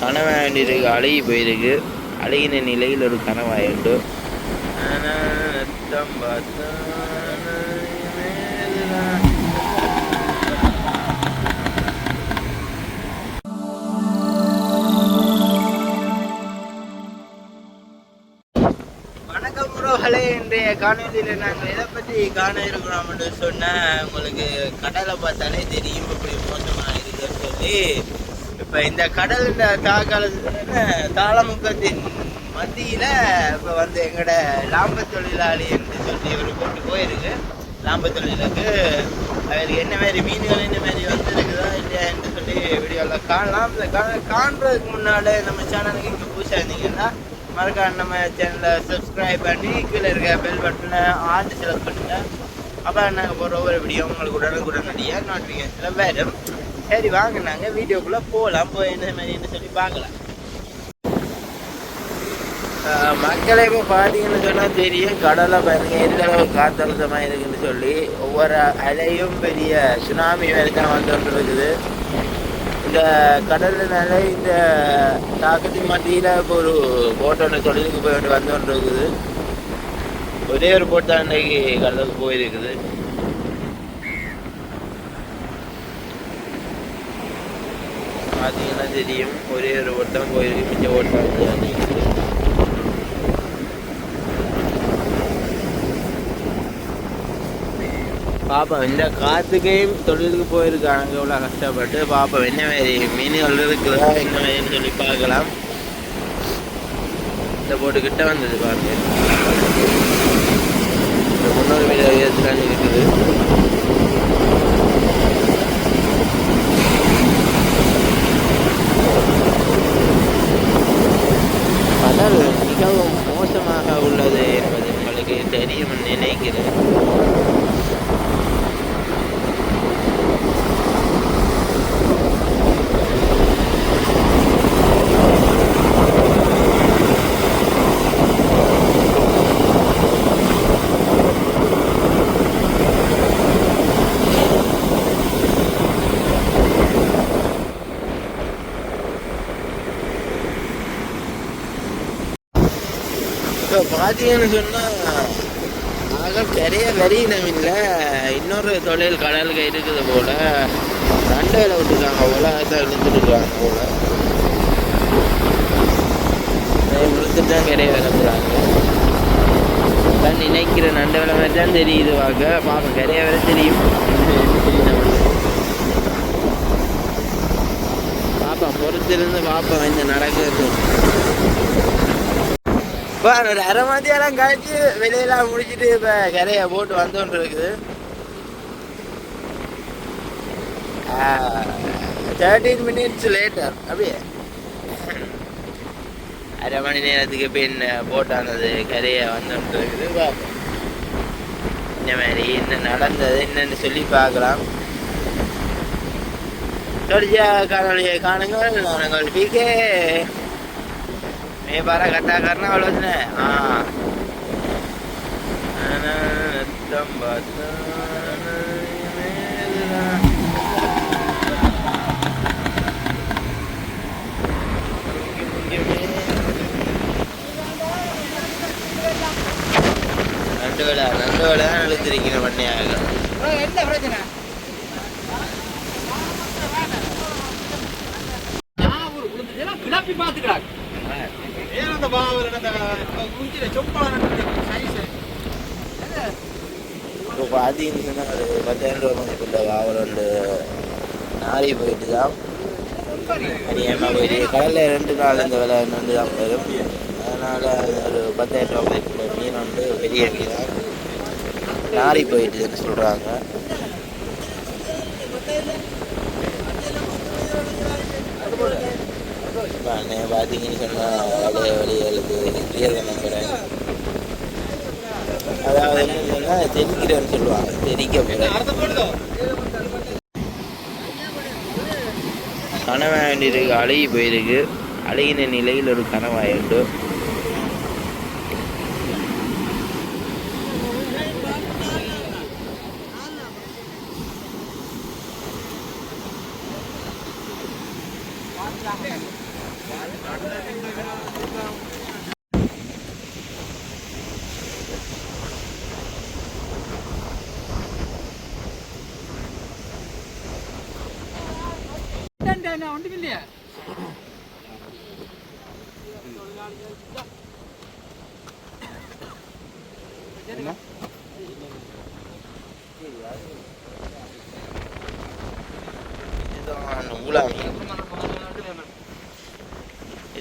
கனவாண்டிருக்கு அழுகி போயிருக்கு. அழுகின நிலையில் ஒரு கனவாயுண்டு. பார்த்தா உறவுகளே இன்றைய காணொலியில் நாங்கள் எதை பற்றி காண இருக்கிறோம்னு சொன்னால் உங்களுக்கு கடலை பார்த்தாலே தெரியும் இப்படி மோசமாக இருக்குன்னு சொல்லி. இப்போ இந்த கடல் தாக்காலத்துல தாளமுக்கத்தின் மத்தியில் இப்போ வந்து எங்களோட லாம்ப தொழிலாளி என்று சொல்லி ஒரு போட்டு போயிருக்கு. லாம்ப தொழிலுக்கு அவருக்கு என்ன மாதிரி மீன்கள் என்ன மாதிரி வந்துருக்குதோ இல்லையா என்று சொல்லி வீடியோவில் காணலாம். இந்த காண்றதுக்கு முன்னாடி நம்ம சேனலுக்கு இங்கே புதுசாக இருந்தீங்கன்னா மறக்காம நம்ம சேனலை சப்ஸ்கிரைப் பண்ணி கீழே இருக்க பெல் பட்டனை ஆண்டு செலக்ட் பண்ணுங்க. அப்போ நாங்கள் போகிற ஒவ்வொரு வீடியோ உங்களுக்கு உடனுக்குடனடியாக நோட்டிஃபிகேஷனில் வரும். சரி வாங்க நாங்கள் வீடியோக்குள்ளே போகலாம் போய் என்ன மாதிரின்னு சொல்லி பார்க்கலாம். ஆஹ் இப்போ பார்த்தீங்கன்னு சொன்னால் தெரியும். கடலை பாருங்க எந்த அளவு காத்தழுத்தமாக இருக்குன்னு சொல்லி ஒவ்வொரு அலையும் பெரிய சுனாமி வரைக்கும் வந்துட்டு இருக்குது இந்த கடல்னால இந்த தாக்கத்தின் மத்தியில் இப்போ ஒரு போட் ஒன்று தொழிலுக்கு போய் வந்து கொண்டு இருக்குது. ஒரே ஒரு போட் தான் அன்னைக்கு கடலுக்கு போயிருக்குது. பார்த்தீங்கன்னா தெரியும் ஒரே ஒரு ஓட்டம் போயிருக்கு. மிச்ச ஓட்டம் வந்து அன்னைக்கு இந்த காத்துக்கையும் தொழிலுக்கு போயிருக்காங்க. இவ்வளோ கஷ்டப்பட்டு பார்ப்போம் என்ன மாதிரி மீன்கள் இருக்குதா என்ன மாதிரின்னு சொல்லி பார்க்கலாம். இந்த போட்டு கிட்ட வந்தது பாருங்க. இந்த முன்னூறு மீட்டர் இருக்குது. கடல் மிகவும் மோசமாக உள்ளது என்பது உங்களுக்கு தெரியும் நினைக்கிறேன் இப்போ பார்த்தீங்கன்னு சொன்னால் ஆக பெரிய வெறியினம் இனமில்லை இன்னொரு தொழில் கடலுக்கு இருக்குது போல். ரெண்டு விட்டுருக்காங்க போல் அதை இழுத்துட்டுருக்காங்க போல். இழுத்துட்டு தான் கிடையாது விளம்புறாங்க தான் நினைக்கிற நண்ட வேலை மாதிரி தான் தெரியுது வாங்க. பாப்பா கிடைய வேலை தெரியும். பாப்பா பொறுத்திருந்து பாப்பா இந்த நடக்கிறது இப்போ ஒரு அரை மதியெல்லாம் கழிச்சு வெளியெல்லாம் முடிச்சிட்டு இப்போ கரையை போட்டு வந்தோன்று இருக்குது. தேர்ட்டீன் மினிட்ஸ் லேட்டர் அப்படியே. அரை மணி நேரத்துக்கு பின் போட்டானது கரையை வந்துட்டு இருக்குது. பார்ப்போம் இந்த மாதிரி என்ன நடந்தது என்னன்னு சொல்லி பார்க்கலாம். தொடர்ச்சியாக காணொலியை காணுங்கள். நாங்கள் பிகே මේ පාර කතා කරන වලොත් නෑ. ආ. නැත්තම් நண்டுவிழா நண்டுவிழா நழுத்திருக்கிற பண்ணையாக என்ன பிரச்சனை இப்போ பார்த்தீங்கன்னா ஒரு பத்தாயிரம் ரூபா மதிப்புள்ள வாவல் வந்து நாரி போயிட்டு தான் அறியாமல் போயிட்டு கடலில் ரெண்டு நாள் இந்த விலை நண்டு தான் வரும் அதனால் ஒரு பத்தாயிரம் ரூபா மதிப்புள்ள மீன் வந்து வெளியே தான் நாரி போயிட்டுன்னு சொல்கிறாங்க பார்த்தீங்கன்னு சொன்னால் வலைய வழிகளுக்கு கிளியர் நம்புகிறேன் அதாவது என்ன சொன்னால் தெரிக்கிறேன்னு சொல்லுவாங்க தெரிக்க போகிறேன் கனவா வேண்டியிருக்கு அழுகி போயிருக்கு. அழகின நிலையில் ஒரு கனவாயுண்டு. Yeah. இதுதான் ஊழா மீன் எத்தனை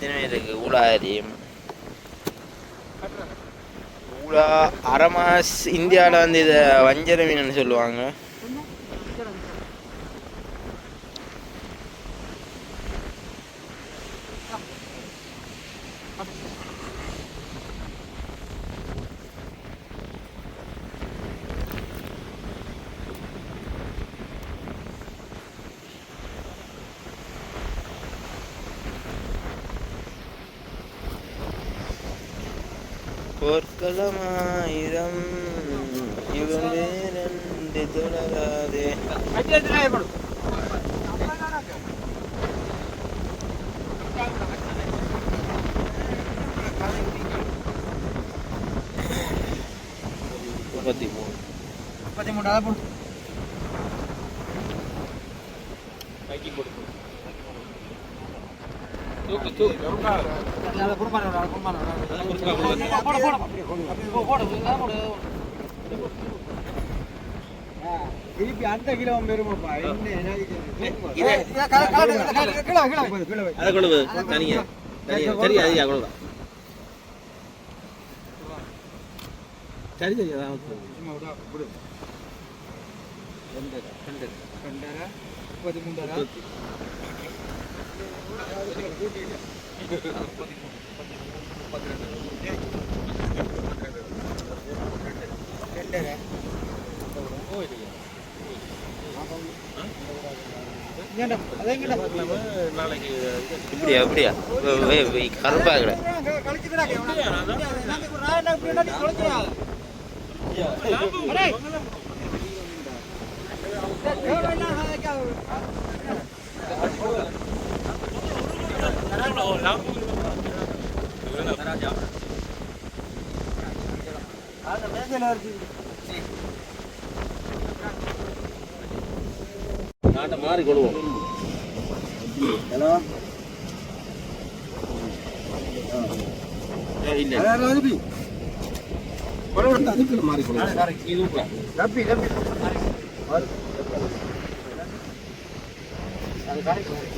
இருக்கு ஊழா அறியும் ஊழா அரமாஸ் இந்தியாவில் வந்து இதை வஞ்சர மீன் சொல்லுவாங்க. போர்க்களமாயிரம் இவன் வேறென்று தொடராதே முப்பத்தி மூணு முப்பத்தி மூணு அதை போடு அதை குடும்பம் அதை குடும்பம் போடு போடு அப்படியே போடு போடு போடு திருப்பி அந்த கிலோ பெருமாப்பா என்ன இதை அதை கொண்டு போ, தனியா தனியா நாட்டை மாறி அவ்வளோதான் சரி சரி அதான் ஓகே. நாளைக்கு மாறி கொள்வோம் மாறி அது நீயே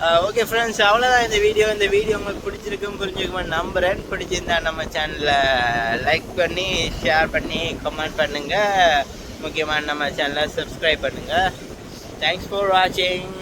ஓகே ஃப்ரெண்ட்ஸ் அவ்வளோதான் இந்த வீடியோ இந்த வீடியோ உங்களுக்கு பிடிச்சிருக்கும் புரிஞ்சுக்குமே நம்புறேன். பிடிச்சிருந்தா நம்ம சேனலை லைக் பண்ணி ஷேர் பண்ணி கமெண்ட் பண்ணுங்கள் முக்கியமாக நம்ம சேனலை சப்ஸ்கிரைப் பண்ணுங்கள் தேங்க்ஸ் ஃபார் வாட்சிங்